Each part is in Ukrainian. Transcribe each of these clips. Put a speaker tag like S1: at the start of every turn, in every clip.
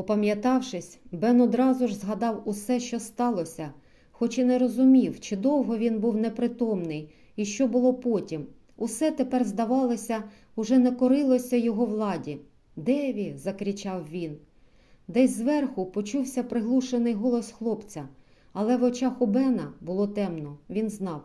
S1: Опам'ятавшись, Бен одразу ж згадав усе, що сталося, хоч і не розумів, чи довго він був непритомний і що було потім. Усе тепер, здавалося, уже не корилося його владі. Деві. закричав він. Десь зверху почувся приглушений голос хлопця, але в очах у Бена було темно. Він знав,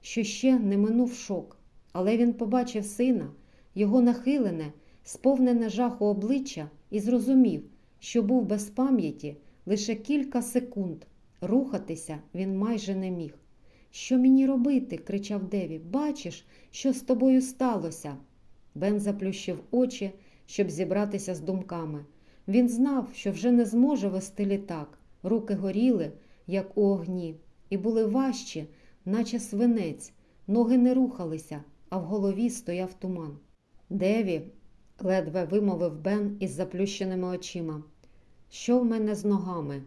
S1: що ще не минув шок. Але він побачив сина, його нахилене, сповнене жаху обличчя, і зрозумів, що був без пам'яті лише кілька секунд. Рухатися він майже не міг. Що мені робити? кричав Деві. Бачиш, що з тобою сталося? Бен заплющив очі, щоб зібратися з думками. Він знав, що вже не зможе вести літак. Руки горіли, як у огні, і були важчі, наче свинець. Ноги не рухалися, а в голові стояв туман. Деві, ледве вимовив Бен із заплющеними очима. Що в мене з ногами?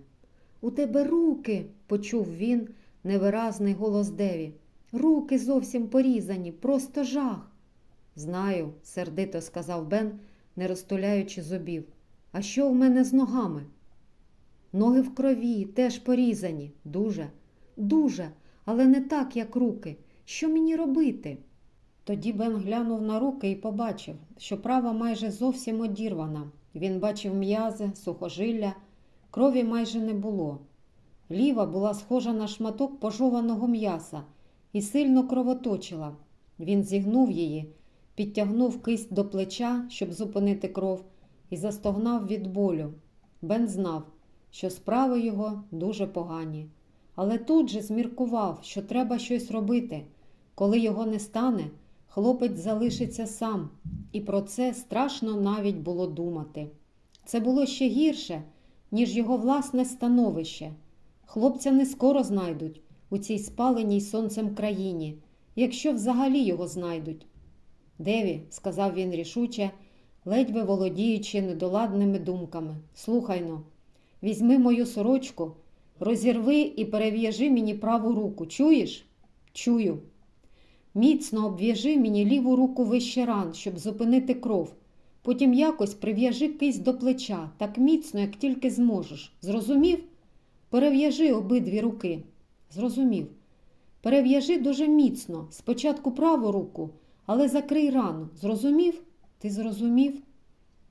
S1: У тебе руки, почув він невиразний голос Деві. Руки зовсім порізані, просто жах. Знаю, сердито сказав Бен, не розтуляючи зубів. А що в мене з ногами? Ноги в крові, теж порізані. Дуже, дуже, але не так, як руки. Що мені робити? Тоді Бен глянув на руки і побачив, що права майже зовсім одірвана. Він бачив м'язи, сухожилля, крові майже не було. Ліва була схожа на шматок пожованого м'яса і сильно кровоточила. Він зігнув її, підтягнув кисть до плеча, щоб зупинити кров, і застогнав від болю. Бен знав, що справи його дуже погані. Але тут же зміркував, що треба щось робити. Коли його не стане, хлопець залишиться сам, і про це страшно навіть було думати. Це було ще гірше, ніж його власне становище. Хлопця не скоро знайдуть у цій спаленій сонцем країні, якщо взагалі його знайдуть. Деві, сказав він рішуче, ледве володіючи недоладними думками. Слухайно, візьми мою сорочку, розірви і перев'яжи мені праву руку. Чуєш? Чую. Міцно обв'яжи мені ліву руку вище ран, щоб зупинити кров. Потім якось прив'яжи кисть до плеча, так міцно, як тільки зможеш. Зрозумів? Перев'яжи обидві руки. Зрозумів. Перев'яжи дуже міцно, спочатку праву руку, але закрий рану. Зрозумів? Ти зрозумів?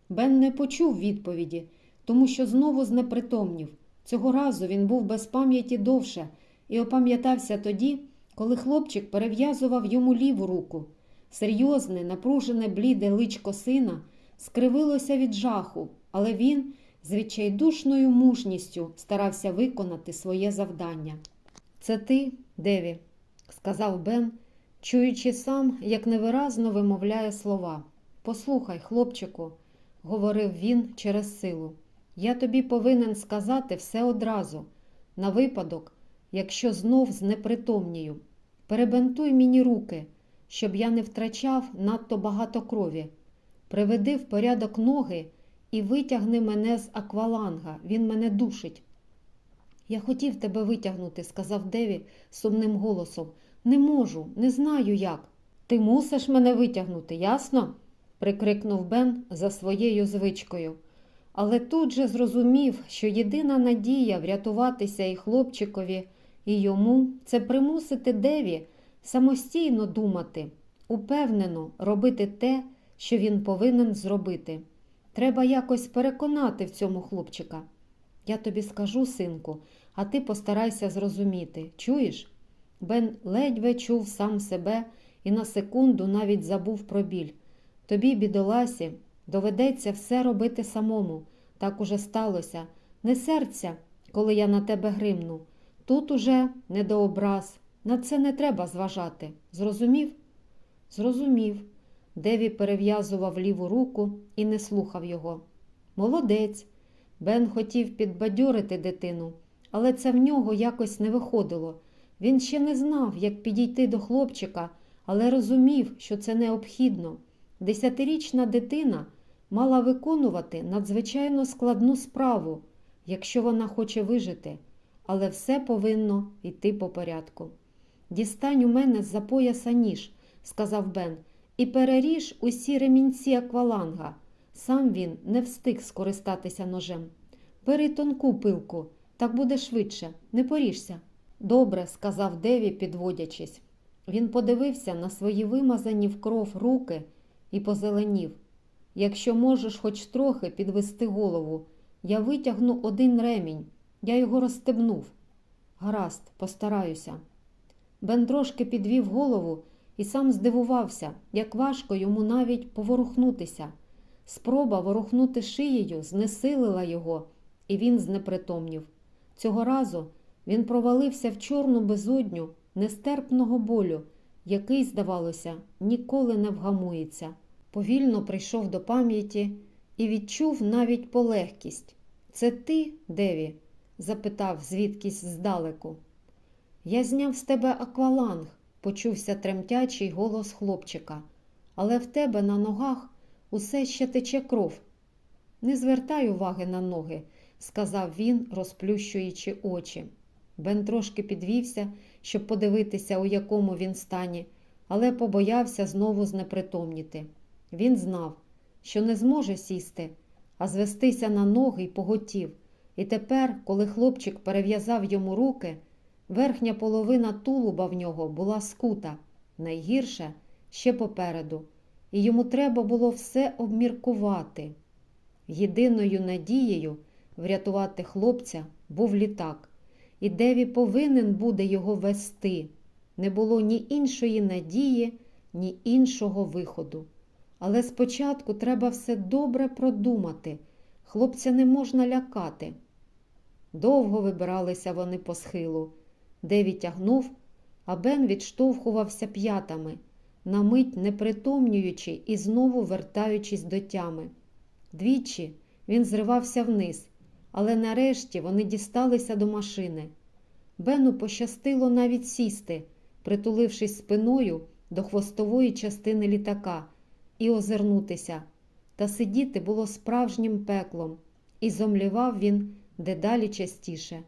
S1: Бен не почув відповіді, тому що знову знепритомнів. Цього разу він був без пам'яті довше і опам'ятався тоді, коли хлопчик перев'язував йому ліву руку. Серйозне, напружене бліде личко сина скривилося від жаху, але він з відчайдушною мужністю старався виконати своє завдання. Це ти, Деві, сказав Бен, чуючи сам, як невиразно вимовляє слова. Послухай, хлопчику, говорив він через силу. Я тобі повинен сказати все одразу, на випадок, якщо знов знепритомнію. Перебентуй мені руки, щоб я не втрачав надто багато крові. Приведи в порядок ноги і витягни мене з акваланга, він мене душить. Я хотів тебе витягнути, сказав Деві сумним голосом. Не можу, не знаю як. Ти мусиш мене витягнути, ясно? прикрикнув Бен за своєю звичкою. Але тут же зрозумів, що єдина надія врятуватися і хлопчикові, і йому це примусити Деві самостійно думати, упевнено робити те, що він повинен зробити. Треба якось переконати в цьому хлопчика. Я тобі скажу, синку, а ти постарайся зрозуміти. Чуєш? Бен ледве чув сам себе і на секунду навіть забув про біль. Тобі, бідоласі, доведеться все робити самому. Так уже сталося. Не серця, коли я на тебе гримну. Тут уже не до образ. На це не треба зважати. Зрозумів? Зрозумів. Деві перев'язував ліву руку і не слухав його. Молодець. Бен хотів підбадьорити дитину, але це в нього якось не виходило. Він ще не знав, як підійти до хлопчика, але розумів, що це необхідно. Десятирічна дитина мала виконувати надзвичайно складну справу, якщо вона хоче вижити, але все повинно йти по порядку. Дістань у мене з-за пояса ніж, сказав Бен, і переріж усі ремінці акваланга. Сам він не встиг скористатися ножем. Бери тонку пилку, так буде швидше, не поріжся. Добре, сказав Деві, підводячись. Він подивився на свої вимазані в кров руки і позеленів. Якщо можеш хоч трохи підвести голову, я витягну один ремінь, я його розстебнув. Гаразд, постараюся. Бен трошки підвів голову і сам здивувався, як важко йому навіть поворухнутися. Спроба ворухнути шиєю знесилила його, і він знепритомнів. Цього разу він провалився в чорну безодню нестерпного болю, який, здавалося, ніколи не вгамується. Повільно прийшов до пам'яті і відчув навіть полегкість. Це ти, Деві? Запитав звідкись здалеку. Я зняв з тебе акваланг, почувся тремтячий голос хлопчика, але в тебе на ногах усе ще тече кров. Не звертай уваги на ноги, сказав він, розплющуючи очі. Бен трошки підвівся, щоб подивитися, у якому він стані, але побоявся знову знепритомніти. Він знав, що не зможе сісти, а звестися на ноги й поготів. І тепер, коли хлопчик перев'язав йому руки, верхня половина тулуба в нього була скута, найгірше ще попереду, і йому треба було все обміркувати. Єдиною надією врятувати хлопця був літак, і Деві повинен буде його вести. Не було ні іншої надії, ні іншого виходу. Але спочатку треба все добре продумати. Хлопця не можна лякати. Довго вибиралися вони по схилу. Деві тягнув, а Бен відштовхувався п'ятами, на мить непритомнюючи і знову вертаючись до тями. Двічі він зривався вниз, але нарешті вони дісталися до машини. Бену пощастило навіть сісти, притулившись спиною до хвостової частини літака, і озирнутися. Та сидіти було справжнім пеклом, і зомлівав він дедалі частіше.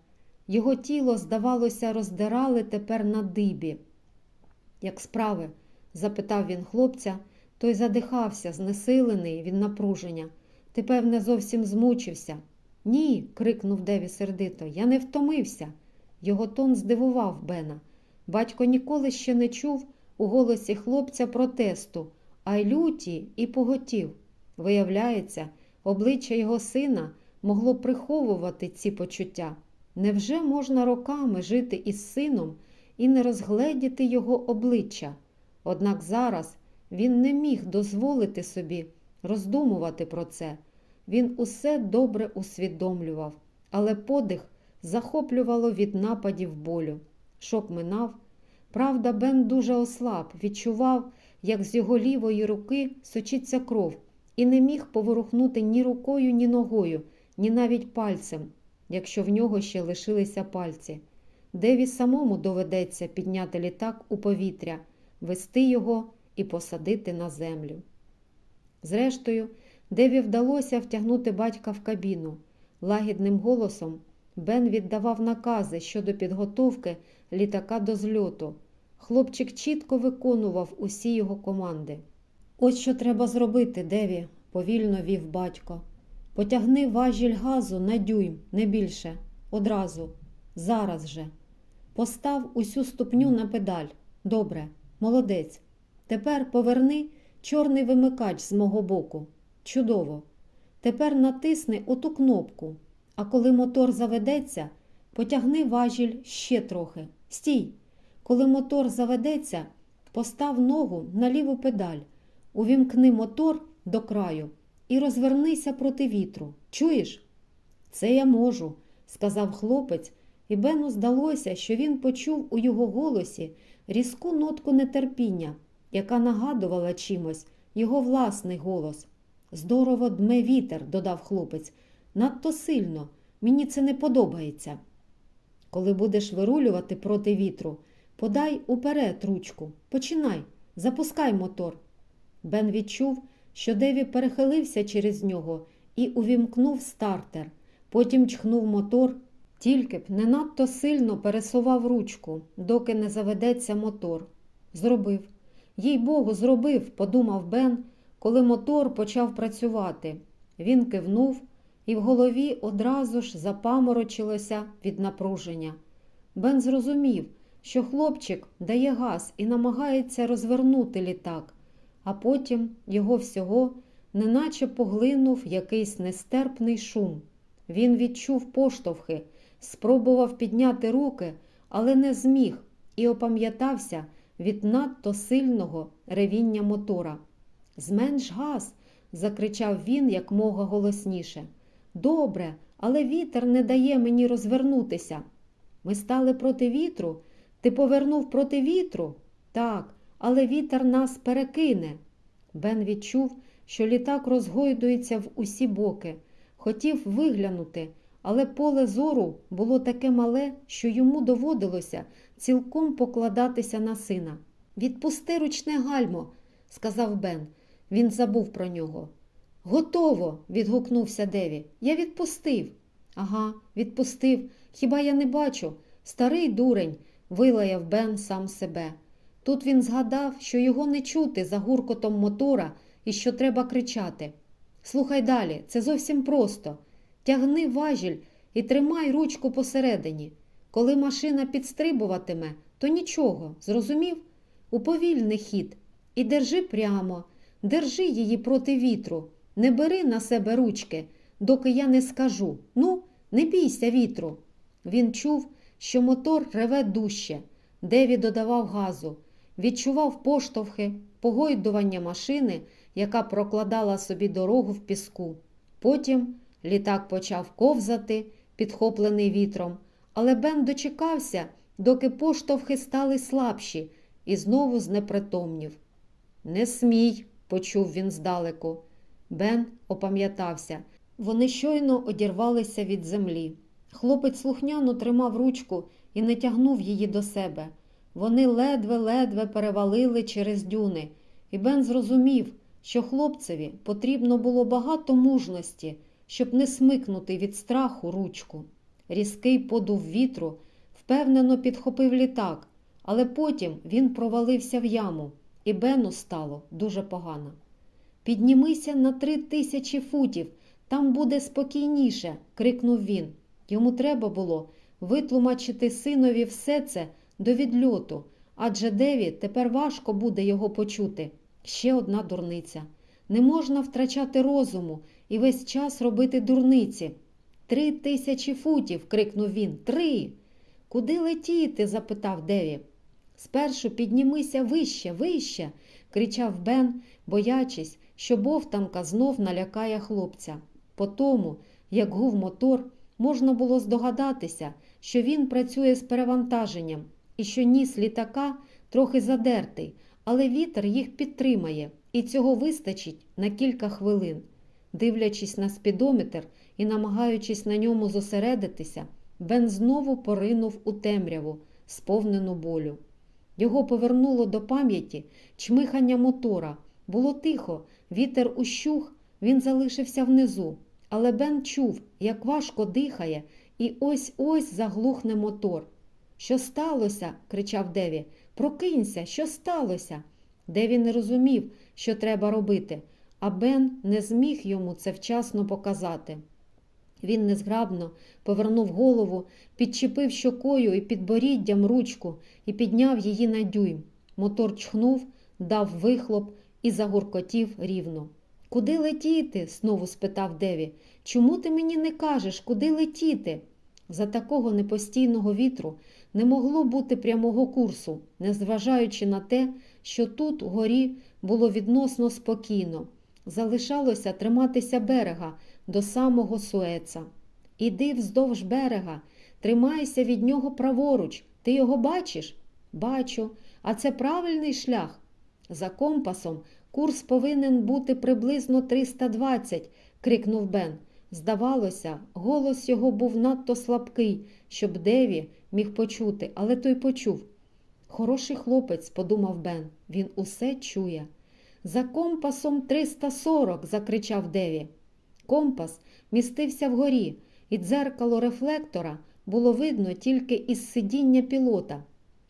S1: Його тіло, здавалося, роздирали тепер на дибі. Як справи? запитав він хлопця, той задихався, знесилений від напруження. Ти, певне, зовсім змучився. Ні, крикнув Деві сердито, я не втомився. Його тон здивував Бена. Батько ніколи ще не чув у голосі хлопця протесту, а й люті і поготів. Виявляється, обличчя його сина могло приховувати ці почуття. Невже можна роками жити із сином і не розгледіти його обличчя? Однак зараз він не міг дозволити собі роздумувати про це. Він усе добре усвідомлював, але подих захоплювало від нападів болю. Шок минав. Правда, Бен дуже ослаб, відчував, як з його лівої руки сочиться кров, і не міг поворухнути ні рукою, ні ногою, ні навіть пальцем, якщо в нього ще лишилися пальці. Деві самому доведеться підняти літак у повітря, вести його і посадити на землю. Зрештою, Деві вдалося втягнути батька в кабіну. Лагідним голосом Бен віддавав накази щодо підготовки літака до зльоту. Хлопчик чітко виконував усі його команди. Ось що треба зробити, Деві, повільно вів батько. Потягни важіль газу на дюйм, не більше, одразу, зараз же. Постав усю ступню на педаль. Добре, молодець. Тепер поверни чорний вимикач з мого боку. Чудово. Тепер натисни оту кнопку, а коли мотор заведеться, потягни важіль ще трохи. Стій. Коли мотор заведеться, постав ногу на ліву педаль, увімкни мотор до краю і розвернися проти вітру. Чуєш? Це я можу, сказав хлопець, і Бену здалося, що він почув у його голосі різку нотку нетерпіння, яка нагадувала чимось його власний голос. Здорово дме вітер, додав хлопець. Надто сильно, мені це не подобається. Коли будеш вирулювати проти вітру, подай уперед ручку. Починай, запускай мотор. Бен відчув, що Деві перехилився через нього і увімкнув стартер. Потім чхнув мотор, тільки б не надто сильно пересував ручку, доки не заведеться мотор. Зробив. Їй Богу, зробив, подумав Бен, коли мотор почав працювати. Він кивнув, і в голові одразу ж запаморочилося від напруження. Бен зрозумів, що хлопчик дає газ і намагається розвернути літак, а потім його всього неначе поглинув якийсь нестерпний шум. Він відчув поштовхи, спробував підняти руки, але не зміг і опам'ятався від надто сильного ревіння мотора. Зменш газ, закричав він якмога голосніше. Добре, але вітер не дає мені розвернутися. Ми стали проти вітру. Ти повернув проти вітру? Так, але вітер нас перекине. Бен відчув, що літак розгойдується в усі боки. Хотів виглянути, але поле зору було таке мале, що йому доводилося цілком покладатися на сина. Відпусти ручне гальмо, сказав Бен. Він забув про нього. Готово. відгукнувся Деві. Я відпустив. Ага, відпустив. Хіба я не бачу? Старий дурень, вилаяв Бен сам себе. Тут він згадав, що його не чути за гуркотом мотора і що треба кричати. Слухай далі, це зовсім просто. Тягни важіль і тримай ручку посередині. Коли машина підстрибуватиме, то нічого, зрозумів? У повільний хід. І держи прямо, держи її проти вітру, не бери на себе ручки, доки я не скажу. Ну, не бійся вітру. Він чув, що мотор реве дужче. Деві додавав газу, відчував поштовхи, погойдування машини, яка прокладала собі дорогу в піску. Потім літак почав ковзати, підхоплений вітром, але Бен дочекався, доки поштовхи стали слабші, і знову знепритомнів. Не смій, почув він здалеку. Бен опам'ятався. Вони щойно одірвалися від землі. Хлопець слухняно тримав ручку і не тягнув її до себе. Вони ледве-ледве перевалили через дюни, і Бен зрозумів, що хлопцеві потрібно було багато мужності, щоб не смикнути від страху ручку. Різкий подув вітру впевнено підхопив літак, але потім він провалився в яму, і Бену стало дуже погано. Піднімися на три тисячі футів, там буде спокійніше, крикнув він. Йому треба було витлумачити синові все це до відльоту, адже Деві тепер важко буде його почути. Ще одна дурниця. Не можна втрачати розуму і весь час робити дурниці. Три тисячі футів. крикнув він. Три. Куди летіти? запитав Деві. Спершу піднімися вище, вище, кричав Бен, боячись, що бовтанка знов налякає хлопця. По тому, як гув мотор, можна було здогадатися, що він працює з перевантаженням і що ніс літака трохи задертий, але вітер їх підтримає, і цього вистачить на кілька хвилин. Дивлячись на спідометр і намагаючись на ньому зосередитися, Бен знову поринув у темряву, сповнену болю. Його повернуло до пам'яті чмихання мотора. Було тихо, вітер ущух, він залишився внизу. Але Бен чув, як важко дихає, і ось ось заглухне мотор. Що сталося? кричав Деві. Прокинься, що сталося? Деві не розумів, що треба робити, а Бен не зміг йому це вчасно показати. Він незграбно повернув голову, підчепив щокою і підборіддям ручку і підняв її на дюйм. Мотор чхнув, дав вихлоп і загуркотів рівно. Куди летіти? знову спитав Деві. Чому ти мені не кажеш, куди летіти? За такого непостійного вітру не могло бути прямого курсу, незважаючи на те, що тут, угорі, було відносно спокійно. Залишалося триматися берега до самого Суеца. Іди вздовж берега, тримайся від нього праворуч. Ти його бачиш? Бачу. А це правильний шлях. За компасом курс повинен бути приблизно 320, крикнув Бен. Здавалося, голос його був надто слабкий, щоб Деві міг почути, але той почув. Хороший хлопець, подумав Бен, він усе чує. За компасом 340, закричав Деві. Компас містився вгорі, і дзеркало рефлектора було видно тільки із сидіння пілота.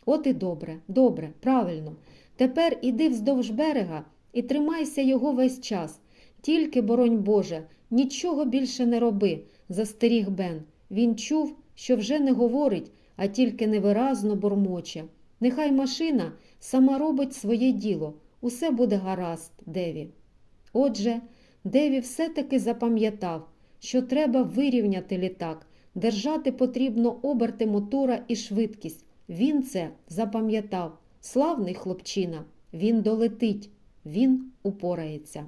S1: От і добре, добре, правильно. Тепер іди вздовж берега і тримайся його весь час. Тільки, боронь Боже, нічого більше не роби, застеріг Бен. Він чув, що вже не говорить, а тільки невиразно бурмоче. Нехай машина сама робить своє діло. Усе буде гаразд, Деві. Отже, Деві все-таки запам'ятав, що треба вирівняти літак, держати потрібно оберти мотора і швидкість. Він це запам'ятав. Славний хлопчина, він долетить, він упорається.